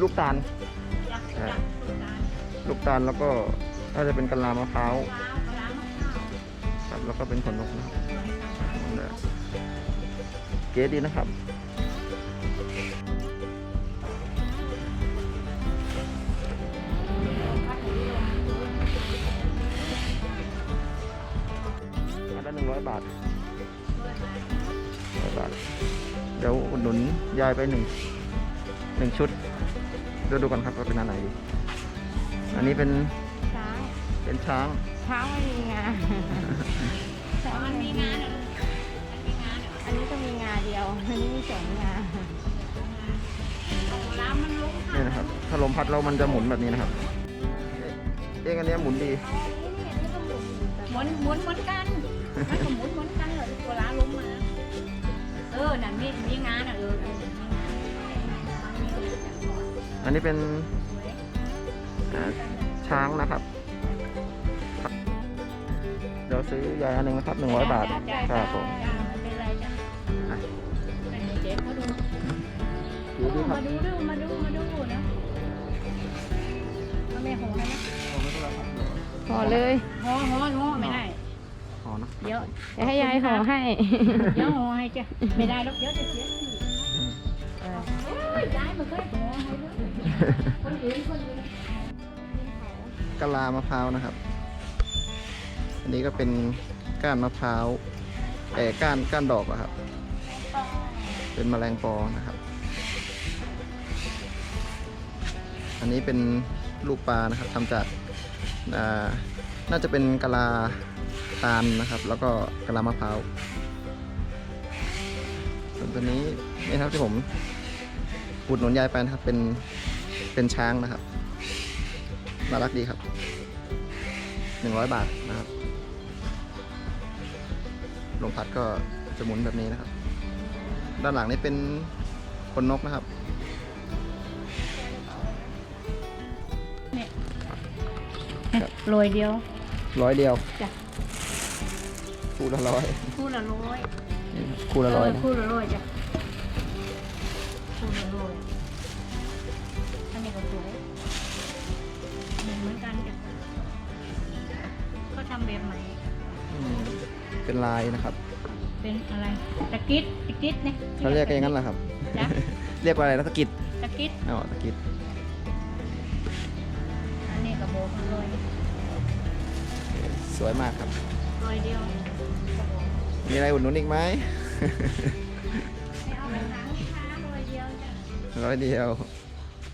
ลูกตาลจักอ่าจักสุดการลูกตาลแล้วก็น่าจะเป็นกะลามะพร้าวว้าวร้านมะพร้าวครับแล้วก็เป็นขนนกนะครับเก๋ดีนะครับอันละหนึ่งร้อยบาทร้อยบาท เดี๋ยวอุดหนุนยายไปหนึ่ง หนึ่งชุดเดี๋ยวดูกันครับว่าเป็นอันไหนดีอันนี้เป็นช้างเป็นช้างช้างไม่มีงาช้างมันมีงาเหรอมันมีงาเหรออันนี้ก็มีงาเดียว อันนี้มีสองงาร้านมันลุกนี่นะครับ ถ้าลมพัดแล้วมันจะหมุนแบบนี้นะครับ เองอันเนี้ยหมุนดีหมุนหมุนเหมือนกันมันก็หมุนเหมือนกันเหรอเวลาล้มมา เออนั่นมีมีงาน่ะเออเออมีงา อันนี้เป็นสวยอ่าช้างนะครับ เดี๋ยวซื้อยายอันหนึ่งนะครับหนึ่งร้อยบาทจ้จ้ครับผมจ้าไม่เป็นไรจ้ะอะให้เจ๊เขาดูดูดีครับมาดูดูมาดูมาดูนะมาแม่ห่อให้ไหมห่อเลยห่อห่อห่อไม่ได้อ๋อนะเดี๋ยวเดี๋ยวให้ยายห่อให้ เดี๋ยวห่อให้จ้ะไม่ได้หรอกเดี๋ยวจะเสีย กะลามะพร้าวนะครับ อันนี้ก็เป็นก้านมะพร้าวเอ่ก้านก้านดอกอะครับ เป็นแมลงปอนะครับ อันนี้เป็นลูกปลานะครับทำจากน่าจะเป็นกะลาตาลนะครับ แล้วก็กะลามะพร้าวส่วนตัวนี้นี่ครับที่ผม อุดหนุนยายไปนะครับ เป็นเป็นช้างนะครับน่ารักดีครับหนึ่งร้อยบาทนะครับลมพัดก็จะหมุนแบบนี้นะครับ ด้านหลังนี่เป็นขนนกนะครับ โรยเดียว ร้อยเดียวจ้ะ คู่ละร้อยคู่ละร้อยนี่ครับคู่ละร้อยนะ คู่ละร้อยจ้ะ คู่ละร้อยอันนี้ก็สวยเหมือนเหมือนกันจ้ะเขาทำแบบใหม่ อืมเป็นลายนะครับเป็นอะไรตะกิดตะกิดเนี่ยเขาเรียกกันอย่างนั้นแหละครับ จ้ะเรียกว่าอะไรนะตะกิดตะกิด อ๋อตะกิดอันนี้กระโบอกร้อยสวยมากครับร้อยเดียวกระโบอกมีอะไรอุดหนุนอีกไหม ไม่เอาแบบหนังค้า ร้อยเดียว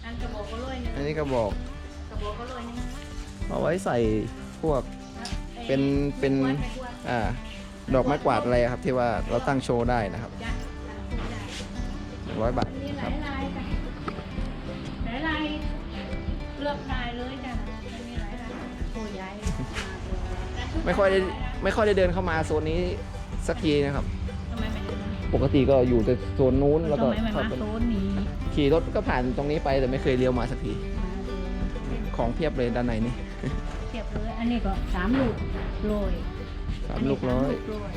อันกระโบอกก็ร้อยหนึงอันนี้ก็บอก กระโบอกก็ร้อยหนึงเอาไว้ใส่พวกครับเป็นเป็นไม่กวาดอ่าดอกไม้กวาดอะไรครับที่ว่าเราตั้งโชว์ได้นะครับจ้ะตั้งคู่ได้หนึ่งร้อยบาทมีหคลารับยลายจ้ะหลายลายเลือกได้เลยจ้ะมันมีหลายลายโอ้ยใหญ่ไม่ค่อยได้ไม่ค่อยได้เดินเข้ามาโซนนี้สักทีนะครับ ปกติก็อยู่แต่โซนนู้นแล้วทำก็ไมไม่เข้ามาไปโซนนี้ขี่รถก็ผ่านตรงนี้ไปแต่ไม่เคยเลี้ยวมาสักทีของเพียบเลยด้านในนี่ เทียบเลยอันนี้ก็สามลูกโรยสามลูกร้อยสามลูกโรย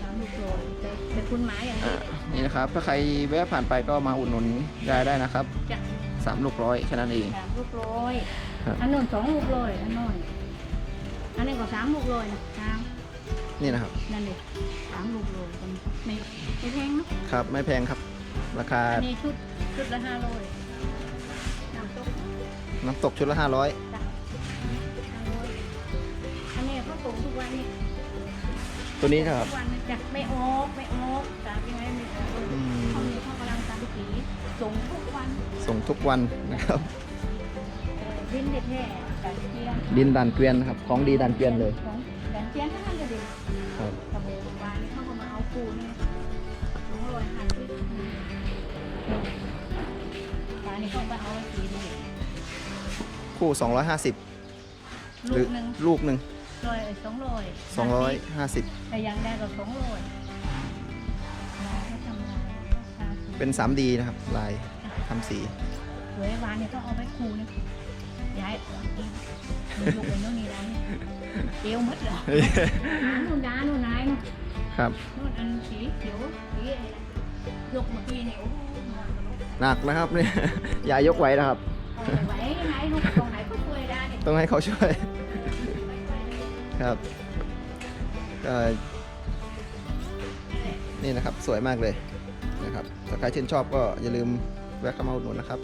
สามลูกโรยแต่แต่คุณหมายอย่างอ่านี้นี่นะครับ ถ้าใครแวะผ่านไปก็มาอุดหนุนยายได้นะครับจ้ะสามลูกร้อยแค่นั้นเอง สามลูกโรยครับ อันนู้นสองลูกโรยอันนู้นอันนี้ก็สามลูกโรยนะสาม นี่นะครับ นั่นเลยสามลูกโรยกันไม่ไม่แพงเนอะครับ ไม่แพงครับ ราคา อันนี้ชุดชุดละห้าโรยน้ำตกน้ำตกชุดละห้าร้อยจ้ะห้าโรยอันนี้เขาส่งทุกวันนี่ตัวนี้ครับ ทุกวันนะจ้ะไม่ออกไม่ออกตามยังไงไม่ออกเลยอืม เขามีเขากำลังตามสีส่งทุกวันส่งทุกวันนะครับ เออดินแท้ๆดันเทียนดินดันเกวียนนะครับ ของดีดันเกวียนเลย ของดันเทียนทั้งนั้น วานนี่เขาไปเอาสีนี่คู่ 250 หลูรือกหนึ่งลูกหนึ่งร้อยสองร้อย250 แต่ยังได้ก็สองร้อยลายเขาทำลายทาสีเป็น 3D นะครับ ลายทำสี สวยวานนี่เขาเอาไปคูนี่ย้ายออกเองมีลูกเป็นนู่นนี่แล้วนี่เตี้ยวหมดเลยนู่นน้านู่นนายนู่นครับ นู่นอันสีเขียวสีอะไรนะยกเมื่อกี้นี่โอ้โหมากระโดดหนักนะครับเนี่ยยายยกไหว้นะครับเอาไว้ไหนลูกตรงไหนก็ช่วยได้เนี่ยต้องให้เขาช่วย ครับก็นี่นะครับสวยมากเลยนะครับถ้าใครชื่นชอบก็อย่าลืมแวะเข้ามาอุดหนุนนะครับ